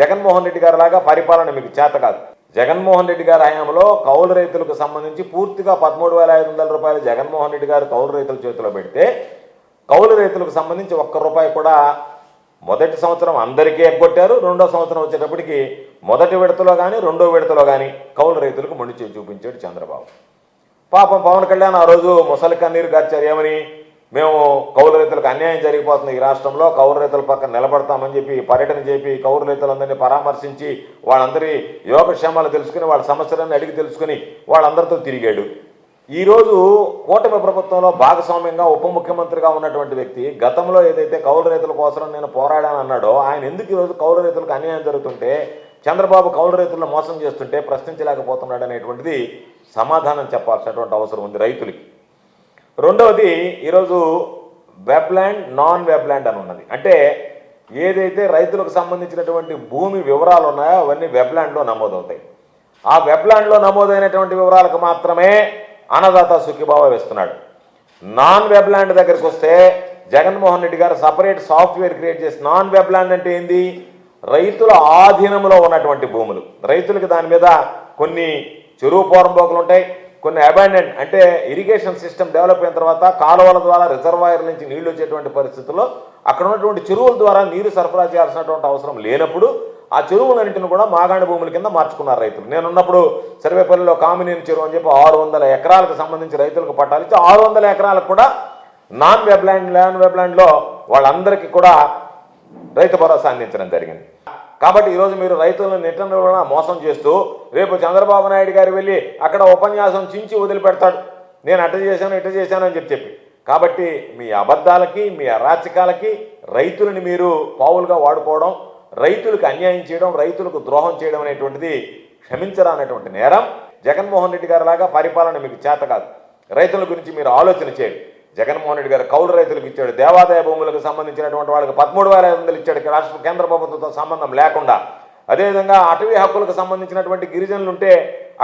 జగన్మోహన్ రెడ్డి గారి లాగా పరిపాలన మీకు చేత కాదు. జగన్మోహన్ రెడ్డి గారి హయాంలో కౌలు రైతులకు సంబంధించి పూర్తిగా పదమూడు వేల ఐదు వందల రూపాయలు జగన్మోహన్ రెడ్డి గారు కౌలు రైతుల చేతిలో పెడితే కౌలు రైతులకు సంబంధించి ఒక్క రూపాయి కూడా మొదటి సంవత్సరం అందరికీ ఎగ్గొట్టారు. రెండో సంవత్సరం వచ్చేటప్పటికి మొదటి విడతలో కానీ రెండో విడతలో కానీ కౌలు రైతులకు మొండి చూపించాడు చంద్రబాబు. పాపం పవన్ కళ్యాణ్ ఆ రోజు ముసలి కన్నీరు గార్చారు. ఏమని? మేము కౌలు రైతులకు అన్యాయం జరిగిపోతుంది ఈ రాష్ట్రంలో. కౌలు రైతుల పక్కన నిలబడతామని చెప్పి పర్యటన చేపి కౌలు రైతులందరినీ పరామర్శించి వాళ్ళందరి యోగక్షేమాలు తెలుసుకుని వాళ్ళ సమస్యలన్నీ అడిగి తెలుసుకుని వాళ్ళందరితో తిరిగాడు. ఈరోజు కూటమి ప్రభుత్వంలో భాగస్వామ్యంగా ఉప ముఖ్యమంత్రిగా ఉన్నటువంటి వ్యక్తి గతంలో ఏదైతే కౌలు రైతుల కోసం నేను పోరాడాను అన్నాడో ఆయన ఎందుకు ఈరోజు కౌలు రైతులకు అన్యాయం జరుగుతుంటే చంద్రబాబు కౌలు రైతులను మోసం చేస్తుంటే ప్రశ్నించలేకపోతున్నాడు అనేటువంటిది సమాధానం చెప్పాల్సినటువంటి అవసరం ఉంది రైతులకి. రెండవది ఈరోజు వెబ్ల్యాండ్ నాన్ వెబ్ల్యాండ్ అని ఉన్నది. అంటే ఏదైతే రైతులకు సంబంధించినటువంటి భూమి వివరాలు ఉన్నాయో అవన్నీ వెబ్ల్యాండ్లో నమోదవుతాయి. ఆ వెబ్ల్యాండ్లో నమోదైనటువంటి వివరాలకు మాత్రమే అన్నదాత సుఖీభావ వేస్తున్నాడు. నాన్ వెబ్ల్యాండ్ దగ్గరికి వస్తే జగన్మోహన్ రెడ్డి గారు సపరేట్ సాఫ్ట్వేర్ క్రియేట్ చేసి నాన్ వెబ్ల్యాండ్ అంటే ఏంది? రైతుల ఆధీనంలో ఉన్నటువంటి భూములు. రైతులకు దాని మీద కొన్ని చెరువు పోరంబోకులు ఉంటాయి. కొన్ని అబాండెంట్ అంటే ఇరిగేషన్ సిస్టమ్ డెవలప్ అయిన తర్వాత కాలువల ద్వారా రిజర్వాయర్ నుంచి నీళ్ళు వచ్చేటువంటి పరిస్థితుల్లో అక్కడ ఉన్నటువంటి చెరువుల ద్వారా నీరు సరఫరా చేయాల్సినటువంటి అవసరం లేనప్పుడు ఆ చెరువులన్నింటిని కూడా మాగాణ భూముల కింద మార్చుకున్నారు రైతులు. నేనున్నప్పుడు సర్వేపల్లిలో కామినేని చెరువు అని చెప్పి ఆరు వందల ఎకరాలకు సంబంధించి రైతులకు పట్టాలు ఇచ్చి ఆరు వందల ఎకరాలకు కూడా నాన్ వెబ్లాండ్ నాన్ వెబ్లాండ్లో వాళ్ళందరికీ కూడా రైతు భరోసా అందించడం జరిగింది. కాబట్టి ఈరోజు మీరు రైతులను నిట్టన మోసం చేస్తూ రేపు చంద్రబాబు నాయుడు గారు వెళ్ళి అక్కడ ఉపన్యాసం చించి వదిలిపెడతాడు. నేను అట్ట చేశాను ఇట్ట చేశాను అని చెప్పి చెప్పి. కాబట్టి మీ అబద్ధాలకి మీ అరాచకాలకి రైతులని మీరు పావులుగా వాడుకోవడం రైతులకు అన్యాయం చేయడం రైతులకు ద్రోహం చేయడం అనేటువంటిది క్షమించరానటువంటి నేరం. జగన్మోహన్ రెడ్డి గారి లాగా పరిపాలన మీకు చేత కాదు. రైతుల గురించి మీరు ఆలోచన చేయండి. జగన్మోహన్ రెడ్డి గారు కౌలు రైతులకు ఇచ్చాడు దేవాదాయ భూములకు సంబంధించినటువంటి వాళ్ళకి పదమూడు వేల ఐదు వందలు ఇచ్చాడు రాష్ట్ర కేంద్ర ప్రభుత్వంతో సంబంధం లేకుండా. అదేవిధంగా అటవీ హక్కులకు సంబంధించినటువంటి గిరిజనులు ఉంటే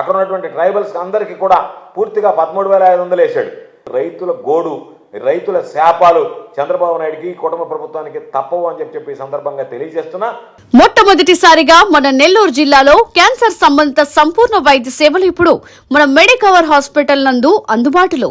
అక్కడ ఉన్నటువంటి ట్రైబల్స్ అందరికీ కూడా పూర్తిగా పదమూడు వేల ఐదు వందలు వేశాడు. రైతుల గోడు రైతుల శాపాలు చంద్రబాబు నాయుడికి కుటుంబ ప్రభుత్వానికి తప్పవు అని చెప్పి చెప్పి సందర్భంగా తెలియజేస్తున్నా. మొట్టమొదటిసారిగా మన నెల్లూరు జిల్లాలో క్యాన్సర్ సంబంధిత సంపూర్ణ వైద్య సేవలు ఇప్పుడు మన మెడికవర్ హాస్పిటల్ నందు అందుబాటులో.